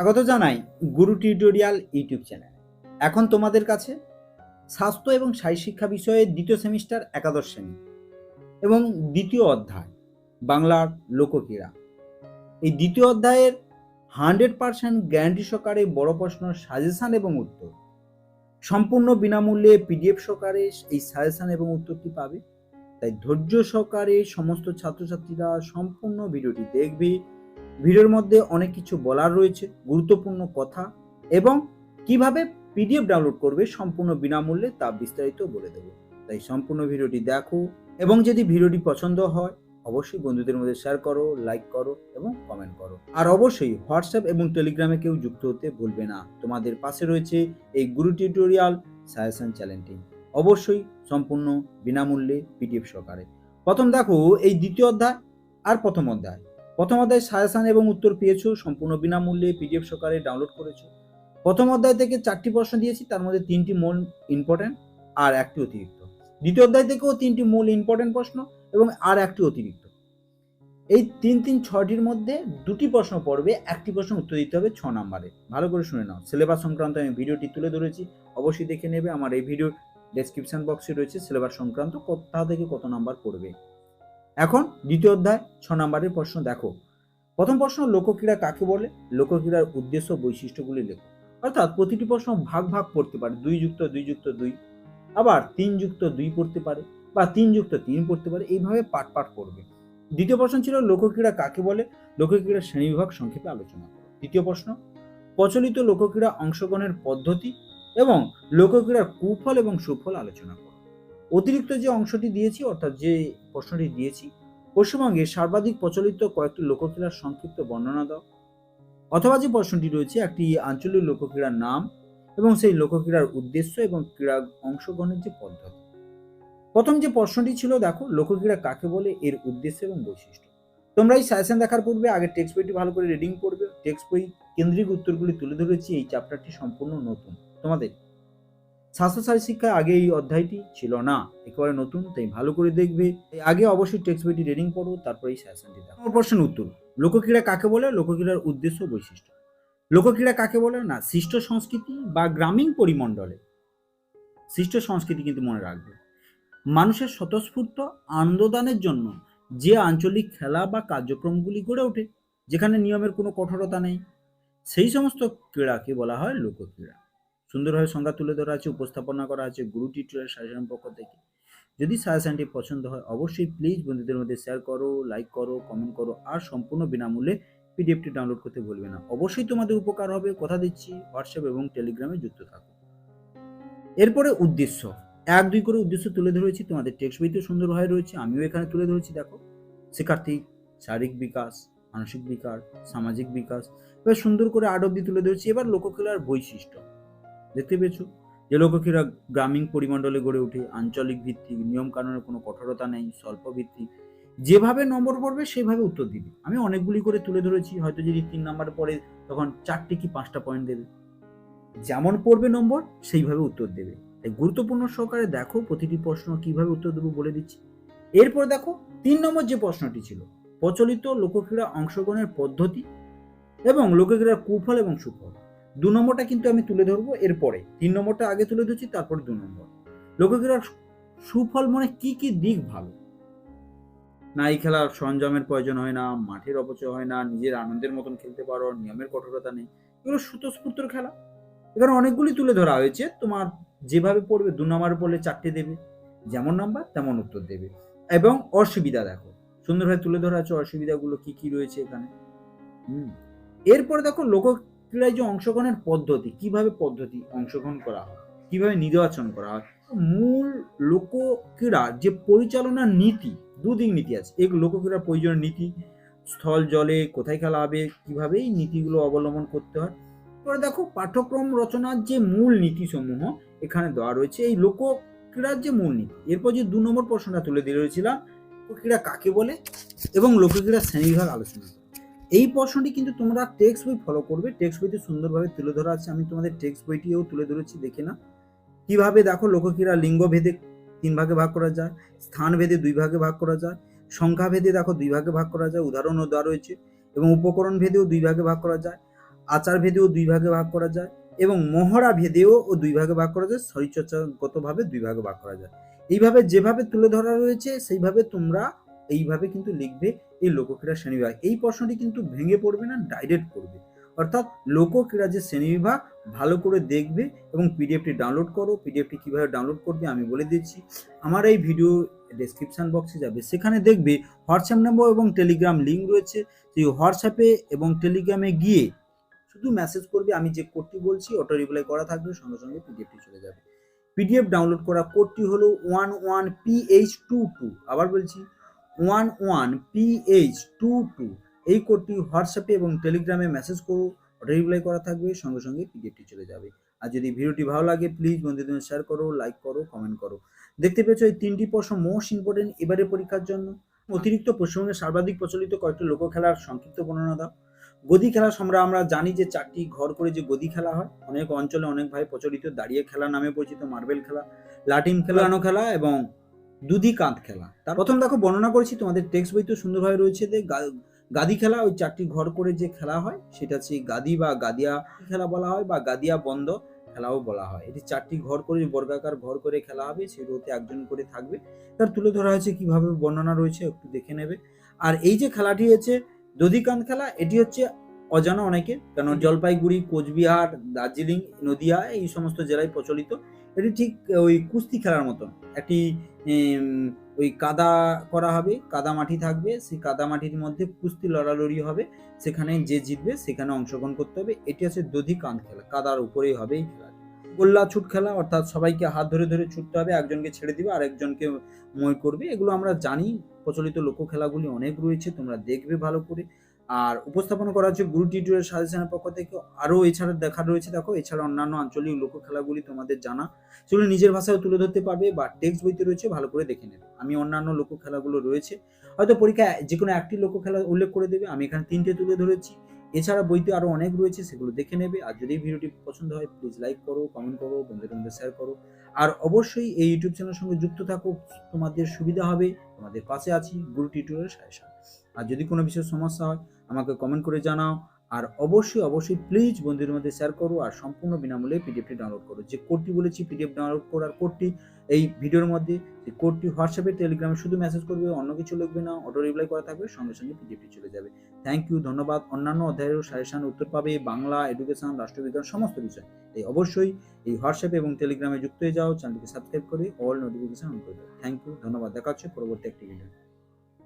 স্বাগত জানাই গুরু tutorial YouTube channel. এখন তোমাদের কাছে স্বাস্থ্য এবং শারীর শিক্ষা বিষয়ে দ্বিতীয় সেমিস্টার একাদশ শ্রেণি এবং দ্বিতীয় অধ্যায়, বাংলার লোকক্রীড়া এই দ্বিতীয় অধ্যায়ের হান্ড্রেড পার্সেন্ট গ্যারান্টি সহকারে বড় প্রশ্ন, সাজেশান এবং উত্তর। সম্পূর্ণ বিনামূল্যে পিডিএফ সহকারে এই সাজেশান এবং উত্তরটি পাবে। তাই ধৈর্য সহকারে সমস্ত ছাত্রছাত্রীরা সম্পূর্ণ ভিডিওটি দেখবে। ভিডিওর মধ্যে অনেক কিছু বলার রয়েছে, গুরুত্বপূর্ণ কথা এবং কীভাবে পিডিএফ ডাউনলোড করবে সম্পূর্ণ বিনামূল্যে তা বিস্তারিত বলে দেবো। তাই সম্পূর্ণ ভিডিওটি দেখো এবং যদি ভিডিওটি পছন্দ হয়, অবশ্যই বন্ধুদের মধ্যে শেয়ার করো লাইক করো এবং কমেন্ট করো। আর অবশ্যই হোয়াটসঅ্যাপ এবং টেলিগ্রামে কেউ যুক্ত হতে ভুলবে না। তোমাদের পাশে রয়েছে এই গুরু টিউটোরিয়াল সাজেশন চ্যানেলটি অবশ্যই সম্পূর্ণ বিনামূল্যে পিডিএফ সহকারে। প্রথম দেখো এই দ্বিতীয় অধ্যায় আর প্রথম অধ্যায়। প্রথম অধ্যায় সাজেশন এবং উত্তর পেয়েছ, সম্পূর্ণ বিনামূল্যে পিডিএফ সহকারে ডাউনলোড করেছ। প্রথম অধ্যায় থেকে চারটি প্রশ্ন দিয়েছি, তার মধ্যে তিনটি মূল ইম্পর্টেন্ট আর একটি অতিরিক্ত। দ্বিতীয় অধ্যায় থেকেও তিনটি মূল ইম্পর্টেন্ট প্রশ্ন এবং আর একটি অতিরিক্ত। এই তিন তিন ছটির মধ্যে দুটি প্রশ্ন পড়বে, একটি প্রশ্ন উত্তর দিতে হবে ছ নম্বরে। ভালো করে শুনে নাও। সিলেবাস সংক্রান্ত আমি ভিডিওটি তুলে ধরেছি, অবশ্যই দেখে নেবে। আমার এই ভিডিওর ডেসক্রিপশন বক্সে রয়েছে সিলেবাস সংক্রান্ত, কোথা থেকে কত নাম্বার পড়বে। এখন দ্বিতীয় অধ্যায়, ছ নম্বরের প্রশ্ন দেখো। প্রথম প্রশ্ন, লোকক্রীড়া কাকে বলে? লোকক্রীড়ার উদ্দেশ্য বৈশিষ্ট্যগুলি লেখো। অর্থাৎ প্রতিটি প্রশ্ন ভাগ ভাগ পড়তে পারে। দুই যুক্ত দুই যুক্ত, দুই। আবার তিন যুক্ত, দুই পড়তে পারে বা তিন যুক্ত, তিন পড়তে পারে। এইভাবে পাট পাট করবে। দ্বিতীয় প্রশ্ন ছিল, লোকক্রীড়া কাকে বলে? লোকক্রীড়া শ্রেণীবিভাগ সংক্ষেপে আলোচনা করো। তৃতীয় প্রশ্ন, প্রচলিত লোকক্রীড়া অংশগ্রহণের পদ্ধতি এবং লোকক্রীড়ার কুফল এবং সুফল আলোচনা করো। অতিরিক্ত যে অংশটি দিয়েছি, অর্থাৎ যে প্রশ্নটি দিয়েছি, পশ্চিমবঙ্গে সর্বাধিক প্রচলিত কয়েকটি লোকক্রীড়ার সংক্ষিপ্ত বর্ণনা দাও। অথবা যে প্রশ্নটি রয়েছে, একটি আঞ্চলিক লোকক্রীড়ার নাম এবং সেই লোকক্রীড়ার উদ্দেশ্য এবং ক্রীড়া অংশগ্রহণের যে পদ্ধতি। প্রথম যে প্রশ্নটি ছিল, দেখো লোকক্রীড়া কাকে বলে, এর উদ্দেশ্য এবং বৈশিষ্ট্য। তোমরা এই সাজেশন দেখার পূর্বে আগে টেক্সট বইটি ভালো করে রিডিং করবে। টেক্সট বই কেন্দ্রিক উত্তরগুলি তুলে ধরেছি, এই চ্যাপ্টারটি সম্পূর্ণ নতুন। তোমাদের স্বাস্থ্যসারী শিক্ষায় আগে এই অধ্যায়টি ছিল না। একেবারে নতুন, তাই ভালো করে দেখবে। আগে অবশ্যই টেক্সট বইটি রিডিং পড়ো, তারপর এই সাজেশনটি দেখো। আমার প্রশ্নের উত্তর। লোকক্রীড়া কাকে বলে? লোকক্রীড়ার উদ্দেশ্য বৈশিষ্ট্য। লোকক্রীড়া কাকে বলে? না, সৃষ্ট সংস্কৃতি বা গ্রামীণ পরিমণ্ডলে। সৃষ্ট সংস্কৃতি কিন্তু মনে রাখবে। মানুষের স্বতঃস্ফূর্ত আনন্দদানের জন্য যে আঞ্চলিক খেলা বা কার্যক্রমগুলি গড়ে ওঠে, যেখানে নিয়মের কোনো কঠোরতা নেই, সেই সমস্ত ক্রীড়াকে বলা হয় লোকক্রীড়া। সুন্দরভাবে সংজ্ঞা তুলে ধরা আছে, উপস্থাপনা করা আছে, গুরু টিউটোরিয়াল সাজেশন পক্ষ থেকে। যদি সাজেশনটি পছন্দ হয়, অবশ্যই প্লিজ বন্ধুদের মধ্যে শেয়ার করো লাইক করো কমেন্ট করো, আর সম্পূর্ণ বিনামূল্যে পিডিএফটি ডাউনলোড করতে ভুলবে না। অবশ্যই তোমাদের উপকার হবে, কথা দিচ্ছি হোয়াটসঅ্যাপ এবং টেলিগ্রামে যুক্ত থাকো। এরপরে উদ্দেশ্য। এক, দুই করে উদ্দেশ্য তুলে ধরেছি, তোমাদের টেক্সট বইতে সুন্দরভাবে রয়েছে, আমিও এখানে তুলে ধরেছি, দেখো। শিক্ষার্থী, শারীরিক বিকাশ, মানসিক বিকাশ, সামাজিক বিকাশ এবার সুন্দর করে আট অব্দি তুলে ধরেছি, এবার লোকক্রীড়ার বৈশিষ্ট্য। দেখতে পেয়েছ? যে লোকক্রীড়া গ্রামীণ পরিমণ্ডলে গড়ে ওঠে, আঞ্চলিক ভিত্তিক নিয়ম কানুনের কোনো কঠোরতা নেই স্বল্প ভিত্তিক যেভাবে নম্বর পড়বে, সেভাবে উত্তর দিবে। আমি অনেকগুলি করে তুলে ধরেছি, হয়তো যদি তিন নাম্বার পড়ে, তখন চারটে কি পাঁচটা পয়েন্ট দেবে? যেমন পড়বে নম্বর, সেইভাবে উত্তর দেবে। তাই গুরুত্বপূর্ণ সহকারে দেখো, প্রতিটি প্রশ্ন কীভাবে উত্তর দেবো বলে দিচ্ছি। এরপর দেখো, তিন নম্বর যে প্রশ্নটি ছিল, প্রচলিত লোকক্রীড়া অংশগ্রহণের পদ্ধতি এবং লোকক্রীড়ার কুফল এবং সুফল। দু নম্বরটা কিন্তু আমি তুলে ধরবো এরপরে। তিন নম্বরটা আগে তুলে ধরছি, তারপরে দু নম্বর। লোকক্রীড়ার সুফল মানে কি কি দিক ভালো? না এই খেলার সরঞ্জামের প্রয়োজন হয় না, মাঠের অপচয় হয় না, নিজের আনন্দের মতন খেলতে পারো, নিয়মের কঠোরতা নেই। এগুলো সুতস্ফূর্তর খেলা। এখানে অনেকগুলি তুলে ধরা হয়েছে, তোমার যেভাবে পড়বে, দু নম্বর পড়লে চারটে দেবে। যেমন নাম্বার, তেমন উত্তর দেবে। এবং অসুবিধা দেখো, সুন্দরভাবে তুলে ধরা আছে, অসুবিধাগুলো কি কি রয়েছে এখানে। হুম। এরপরে দেখো, লোক ক্রীড়ায় যে অংশগ্রহণের পদ্ধতি, কীভাবে পদ্ধতি অংশগ্রহণ করা হয়, কীভাবে নির্বাচন করা হয়, মূল লোক ক্রীড়া যে পরিচালনার নীতি, দুদিক নীতি আছে, এক লোক ক্রীড়ার প্রয়োজনীয় নীতি, স্থল জলে কোথায় খেলা হবে, কীভাবে এই নীতিগুলো অবলম্বন করতে হয়, এবার দেখো পাঠ্যক্রম রচনার যে মূল নীতিসমূহ এখানে দেওয়া রয়েছে, এই লোক ক্রীড়ার যে মূল নীতি, এরপর যে দু নম্বর প্রশ্নটা তুলে দিয়ে রয়েছিলাম ক্রীড়া কাকে বলে এবং লোকক্রীড়া শ্রেণীবিভাগ আলোচনা। এই প্রশ্নটি কিন্তু তোমরা টেক্সট বই ফলো করবে। টেক্সট বইতে সুন্দরভাবে তুলে ধরা আছে। আমি তোমাদের টেক্সট বইটিও তুলে ধরেছি, দেখে না কীভাবে দেখো লোকক্রীড়া লিঙ্গ ভেদে তিন ভাগে ভাগ করা যায় স্থান ভেদে দুই ভাগে ভাগ করা যায় সংখ্যা ভেদে দেখো দুই ভাগে ভাগ করা যায় উদাহরণও দেওয়া রয়েছে, এবং উপকরণ ভেদেও দুই ভাগে ভাগ করা যায় আচার ভেদেও দুই ভাগে ভাগ করা যায়, এবং মহড়া ভেদেও ও দুই ভাগে ভাগ করা যায়, শরীরচর্চাগতভাবে দুই ভাগে ভাগ করা যায়। এইভাবে যেভাবে তুলে ধরা রয়েছে, সেইভাবে তোমরা এইভাবে কিন্তু লিখবে এই লোকক্রীড়া শ্রেণীবিভাগ। এই প্রশ্নটি কিন্তু ভেঙে পড়বে না ডাইরেক্ট পড়বে অর্থাৎ লোকক্রীড়া যে শ্রেণীবিভাগ, ভালো করে দেখবে এবং পিডিএফটি ডাউনলোড করো। পিডিএফটি কীভাবে ডাউনলোড করবে আমি বলে দিচ্ছি। আমার এই ভিডিও ডেসক্রিপশন বক্সে যাবে। সেখানে দেখবে হোয়াটসঅ্যাপ নম্বর এবং টেলিগ্রাম লিঙ্ক রয়েছে। সেই হোয়াটসঅ্যাপে এবং টেলিগ্রামে গিয়ে শুধু মেসেজ করবে। আমি যে কোডটি বলছি অটো রিপ্লাই করা থাকবে, সঙ্গে সঙ্গে পিডিএফটি চলে যাবে। পিডিএফ ডাউনলোড করা কোডটি হলো one one PH two two আবার বলছি one one PH two two এই কোডটি হোয়াটসঅ্যাপে এবং টেলিগ্রামে মেসেজ করো রিপ্লাই করা থাকবে, সঙ্গে সঙ্গে পিডিএফটি চলে যাবে। আর যদি ভিডিওটি ভালো লাগে প্লিজ বন্ধুদের শেয়ার করো লাইক করো কমেন্ট করো। দেখতে পেয়েছ এই তিনটি প্রশ্ন মোস্ট ইম্পর্টেন্ট এবারে পরীক্ষার জন্য। অতিরিক্ত পশ্চিমবঙ্গের সর্বাধিক প্রচলিত কয়েকটি লোক খেলার সংক্ষিপ্ত বর্ণনা দাও। গদি খেলা আমরা আমরা জানি যে চারটি ঘর করে যে গদি খেলা হয়। অনেক অঞ্চলে অনেক ভাই প্রচলিত দাঁড়িয়ে খেলা নামে পরিচিত মার্বেল খেলা লাটিম খেলানো খেলা এবং দুধি কাঁধ খেলা। তার প্রথম দেখো বর্ণনা করেছি, তোমাদের টেক্সট বই তো সুন্দরভাবে রয়েছে যে গাদি খেলা, ওই চারটি ঘর করে যে খেলা হয়, সেটা হচ্ছে গাদি বা গাদিয়া খেলা বলা হয় বা গাদিয়া বন্ধ খেলাও বলা হয়। এটি চারটি ঘর করে, বর্গাকার ঘর করে খেলা হবে, সেই সেগুলোতে একজন করে থাকবে। তার তুলে ধরা হয়েছে কীভাবে বর্ণনা রয়েছে, একটু দেখে নেবে। আর এই যে খেলাটি হচ্ছে দধিকান খেলা, এটি হচ্ছে অজানা অনেকে কেন জলপাইগুড়ি কোচবিহার দার্জিলিং নদিয়া এই সমস্ত জেলায় প্রচলিত। এটি ঠিক ওই কুস্তি খেলার মতন। একটি ওই কাদা করা হবে কাদা মাটি থাকবে সেই কাদা মাটির মধ্যে কুস্তি লড়ালড়ি হবে সেখানে যে জিতবে সেখানে অংশগ্রহণ করতে হবে। এটি হচ্ছে দধি কান খেলা কাদার উপরেই হবে এই খেলা। গোল্লা ছুট খেলা অর্থাৎ সবাইকে হাত ধরে ধরে ছুটতে হবে একজনকে ছেড়ে দিবে আর একজনকে মই করবে। এগুলো আমরা জানি প্রচলিত লোক খেলাগুলি অনেক রয়েছে তোমরা দেখবে ভালো করে। আর উপস্থাপন করা হচ্ছে গুরু টিউটোরিয়াল সাজেশনের পক্ষ থেকে। আরও এছাড়া দেখা রয়েছে, দেখো, এছাড়া অন্যান্য আঞ্চলিক লোক খেলাগুলি তোমাদের জানা। সেগুলো নিজের ভাষায় তুলে ধরতে পারবে বা টেক্সট বইতে রয়েছে, ভালো করে দেখে নেবে। আমি অন্যান্য লোক খেলাগুলো রয়েছে। হয়তো পরীক্ষা যে কোনো একটি লোক খেলা উল্লেখ করে দেবে, আমি এখানে তিনটে তুলে ধরেছি। এছাড়া বইতে আরও অনেক রয়েছে, সেগুলো দেখে নেবে। আর যদি ভিডিওটি পছন্দ হয় প্লিজ লাইক করো কমেন্ট করো, বন্ধুদের মধ্যে শেয়ার করো। আর অবশ্যই এই ইউটিউব চ্যানেলের সঙ্গে যুক্ত থাকো, তোমাদের সুবিধা হবে, তোমাদের পাশে আছি, গুরু টিউটোরিয়াল সাজেশন। আর যদি কোনো বিষয়ে সমস্যা হয়, আমাকে কমেন্ট করে জানাও। আর অবশ্যই অবশ্যই প্লিজ বন্ধুদের মধ্যে শেয়ার করো আর সম্পূর্ণ বিনামূল্যে পিডিএফটি ডাউনলোড করো। যে কোডটি বলেছি পিডিএফ ডাউনলোড করার কোডটি এই ভিডিওর মধ্যে সেই কোডটি হোয়াটসঅ্যাপে টেলিগ্রামে শুধু মেসেজ করবে, অন্য কিছু লিখবে না অটো রিপ্লাই করা থাকবে, সঙ্গে সঙ্গে পিডিএফটি চলে যাবে। থ্যাংক ইউ ধন্যবাদ। অন্যান্য অধ্যায়েরও সাজেশন উত্তর পাবে বাংলা এডুকেশন রাষ্ট্রবিজ্ঞান, সমস্ত বিষয় এই অবশ্যই এই হোয়াটসঅ্যাপে এবং টেলিগ্রামে যুক্ত হয়ে যাও চ্যানেলটিকে সাবস্ক্রাইব করে অল নোটিফিকেশন অন করে দাও। থ্যাংক ইউ ধন্যবাদ। দেখা হচ্ছে পরবর্তী একটি ভিডিও